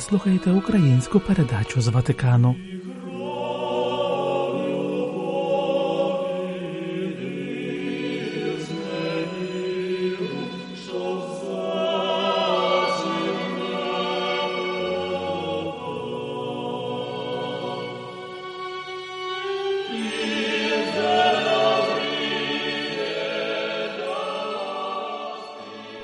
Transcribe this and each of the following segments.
Слухаєте українську передачу з Ватикану.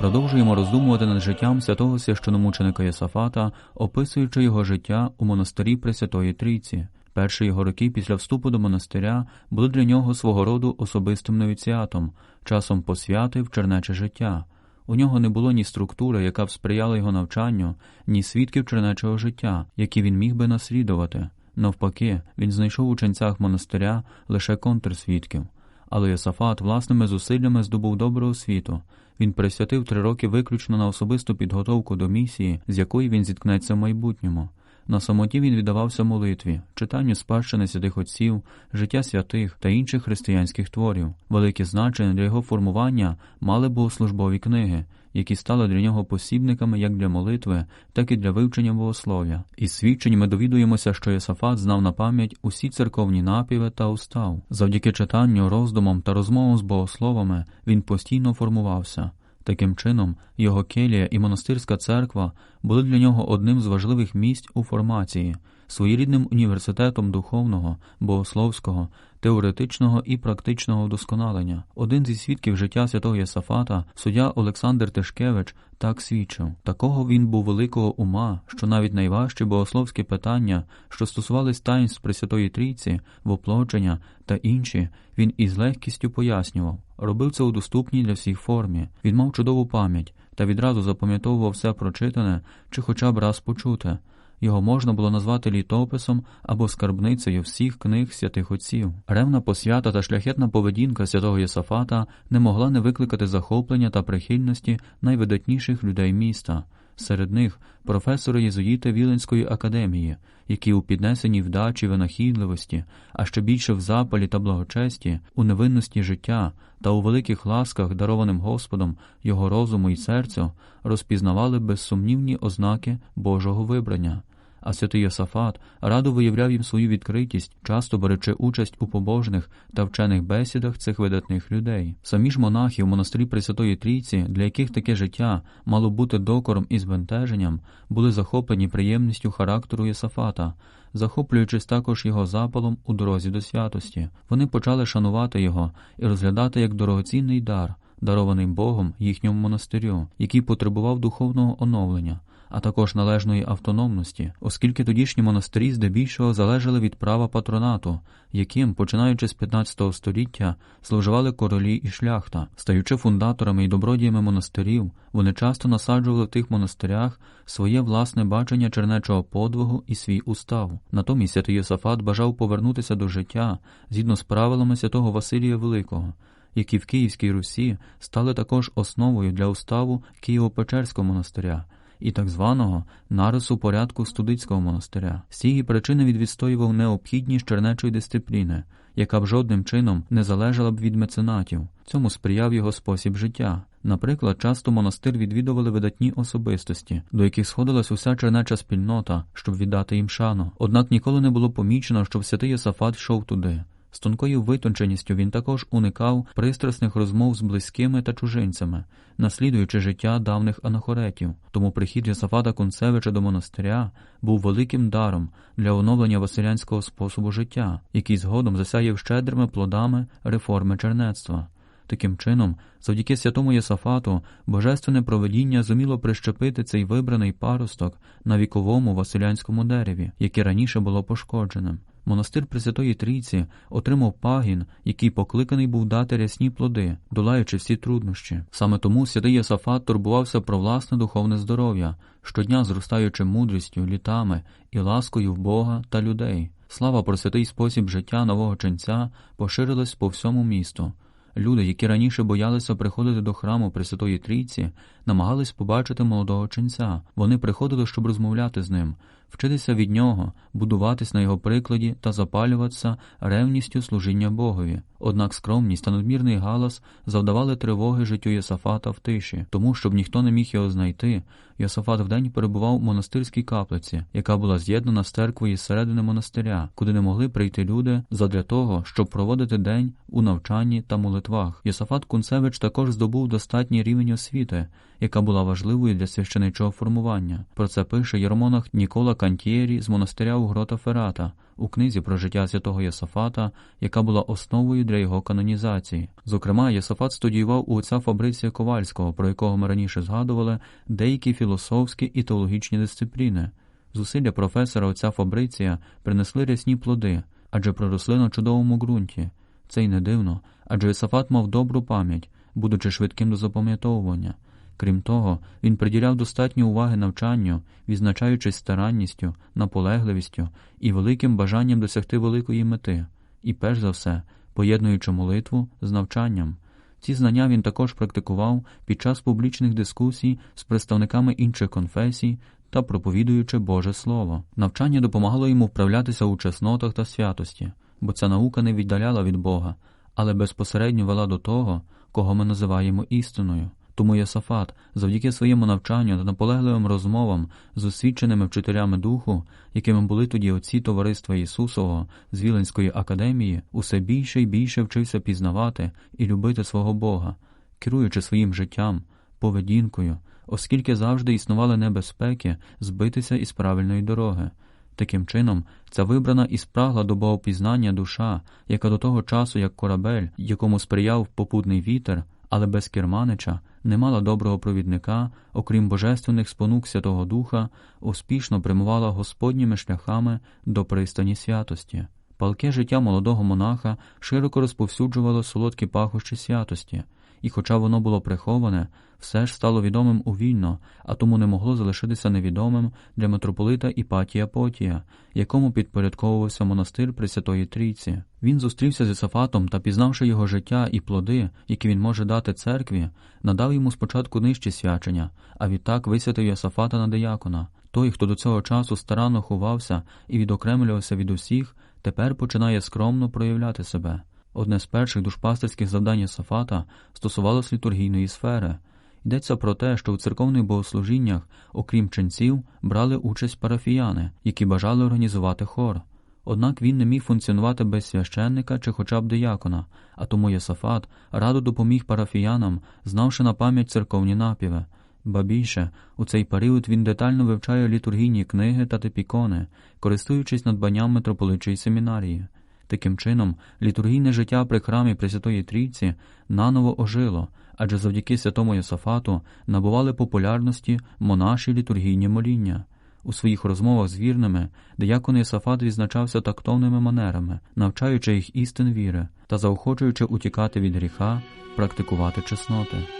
Продовжуємо роздумувати над життям святого священомученика Єсафата, описуючи його життя у монастирі Пресвятої Трійці. Перші його роки після вступу до монастиря були для нього свого роду особистим новіціатом, часом посвяти в чернече життя. У нього не було ні структури, яка б сприяла його навчанню, ні свідків чернечого життя, які він міг би наслідувати. Навпаки, він знайшов у ченцях монастиря лише контрсвідків. Але Єсафат власними зусиллями здобув добру освіту. Він присвятив три роки виключно на особисту підготовку до місії, з якої він зіткнеться в майбутньому. На самоті він віддавався молитві, читанню спадщини святих отців, життя святих та інших християнських творів. Велике значення для його формування мали богослужбові книги, які стали для нього посібниками як для молитви, так і для вивчення богослов'я. Із свідчень ми довідуємося, що Єсафат знав на пам'ять усі церковні напіви та устав. Завдяки читанню, роздумам та розмовам з богословами він постійно формувався. Таким чином, його келія і монастирська церква були для нього одним з важливих місць у формації, своєрідним університетом духовного, богословського, теоретичного і практичного вдосконалення. Один зі свідків життя святого Єсафата, суддя Олександр Тишкевич, так свідчив. Такого він був великого ума, що навіть найважчі богословські питання, що стосувались таїнств Пресвятої Трійці, воплодження та інші, він із легкістю пояснював. Робив це у доступній для всіх формі. Він мав чудову пам'ять та відразу запам'ятовував все прочитане чи хоча б раз почуте. Його можна було назвати літописом або скарбницею всіх книг святих отців. Ревна посвята та шляхетна поведінка святого Єсафата не могла не викликати захоплення та прихильності найвидатніших людей міста. Серед них професори єзуїти Віленської академії, які у піднесеній вдачі винахідливості, а ще більше в запалі та благочесті, у невинності життя та у великих ласках, дарованим Господом його розуму і серцю, розпізнавали безсумнівні ознаки Божого вибрання а святий Йосафат радо виявляв їм свою відкритість, часто беручи участь у побожних та вчених бесідах цих видатних людей. Самі ж монахи в монастирі Пресвятої Трійці, для яких таке життя мало бути докором і збентеженням, були захоплені приємністю характеру Єсафата, захоплюючись також його запалом у дорозі до святості. Вони почали шанувати його і розглядати як дорогоцінний дар. Дарований Богом їхньому монастирю, який потребував духовного оновлення, а також належної автономності, оскільки тодішні монастирі здебільшого залежали від права патронату, яким, починаючи з 15 століття, служивали королі і шляхта, стаючи фундаторами і добродіями монастирів, вони часто насаджували в тих монастирях своє власне бачення чернечого подвигу і свій устав. Натомість святий Йосафат бажав повернутися до життя згідно з правилами святого Василія Великого. Які в Київській Русі стали також основою для уставу Києво-Печерського монастиря, і так званого нарису порядку студицького монастиря. З цієї причини він відстоював необхідність чернечої дисципліни, яка б жодним чином не залежала б від меценатів. Цьому сприяв його спосіб життя. Наприклад, часто монастир відвідували видатні особистості, до яких сходилась уся чернеча спільнота, щоб віддати їм шану. Однак ніколи не було помічено, щоб святий Йосафат йшов туди. З тонкою витонченістю він також уникав пристрасних розмов з близькими та чужинцями, наслідуючи життя давних анахоретів. Тому прихід Йосафата Кунцевича до монастиря був великим даром для оновлення василянського способу життя, який згодом засяяв щедрими плодами реформи чернецтва. Таким чином, завдяки святому Єсафату, божественне проведіння зуміло прищепити цей вибраний паросток на віковому василянському дереві, яке раніше було пошкодженим. Монастир Пресвятої Трійці отримав пагін, який покликаний був дати рясні плоди, долаючи всі труднощі. Саме тому святий Єсафат турбувався про власне духовне здоров'я, щодня зростаючи мудрістю, літами і ласкою в Бога та людей. Слава про святий спосіб життя нового ченця поширилась по всьому місту. Люди, які раніше боялися приходити до храму Пресвятої Трійці, намагались побачити молодого ченця. Вони приходили, щоб розмовляти з ним, вчитися від нього, будуватись на його прикладі та запалюватися ревністю служіння Богові. Однак скромність та надмірний галас завдавали тривоги життю Єсафата в тиші, тому щоб ніхто не міг його знайти, Йосафат вдень перебував у монастирській каплиці, яка була з'єднана з церквою середини монастиря, куди не могли прийти люди задля того, щоб проводити день у навчанні та молитвах. Йосафат Кунцевич також здобув достатній рівень освіти, яка була важливою для священичого формування. Про це пише єромонах Нікола Кантієрі з монастиря у Грота Ферата у книзі про життя святого Єсафата, яка була основою для його канонізації. Зокрема, Єсафат студіював у отця Фабриція Ковальського, про якого ми раніше згадували, деякі філософські і теологічні дисципліни. Зусилля професора отця Фабриція принесли рясні плоди, адже проросли на чудовому ґрунті. Це й не дивно, адже Єсафат мав добру пам'ять, будучи швидким до запам'ятовування. Крім того, він приділяв достатньо уваги навчанню, відзначаючись старанністю, наполегливістю і великим бажанням досягти великої мети, і, перш за все, поєднуючи молитву з навчанням. Ці знання він також практикував під час публічних дискусій з представниками інших конфесій та проповідуючи Боже Слово. Навчання допомагало йому вправлятися у чеснотах та святості, бо ця наука не віддаляла від Бога, але безпосередньо вела до того, кого ми називаємо істиною. Тому Йосафат, завдяки своєму навчанню та наполегливим розмовам з освіченими вчителями духу, якими були тоді отці товариства Ісусового з Віленської академії, усе більше і більше вчився пізнавати і любити свого Бога, керуючи своїм життям, поведінкою, оскільки завжди існували небезпеки збитися із правильної дороги. Таким чином, ця вибрана і спрагла до богопізнання душа, яка до того часу, як корабель, якому сприяв попутний вітер, але без керманича, не мала доброго провідника, окрім божественних спонук Святого Духа, успішно прямувала Господніми шляхами до пристані святості. Палке життя молодого монаха широко розповсюджувало солодкі пахощі святості, і, хоча воно було приховане, все ж стало відомим увільно, а тому не могло залишитися невідомим для митрополита Іпатія Потія, якому підпорядковувався монастир Пресвятої Трійці. Він зустрівся з Ісафатом та, пізнавши його життя і плоди, які він може дати церкві, надав йому спочатку нижчі свячення, а відтак висвятив Йосафата на диякона. Той, хто до цього часу старанно ховався і відокремлювався від усіх, тепер починає скромно проявляти себе. Одне з перших душпастерських завдань Сафата стосувалось літургійної сфери. Йдеться про те, що у церковних богослужіннях, окрім ченців, брали участь парафіяни, які бажали організувати хор. Однак він не міг функціонувати без священника чи хоча б диякона, а тому Єсафат радо допоміг парафіянам, знавши на пам'ять церковні напіви. Ба більше, у цей період він детально вивчає літургійні книги та типікони, користуючись надбанням митрополичої семінарії. Таким чином, літургійне життя при храмі Пресвятої Трійці наново ожило, адже завдяки святому Йосафату набували популярності монаші літургійні моління. У своїх розмовах з вірними диякон Йосафат відзначався тактовними манерами, навчаючи їх істин віри та заохочуючи утікати від гріха, практикувати чесноти.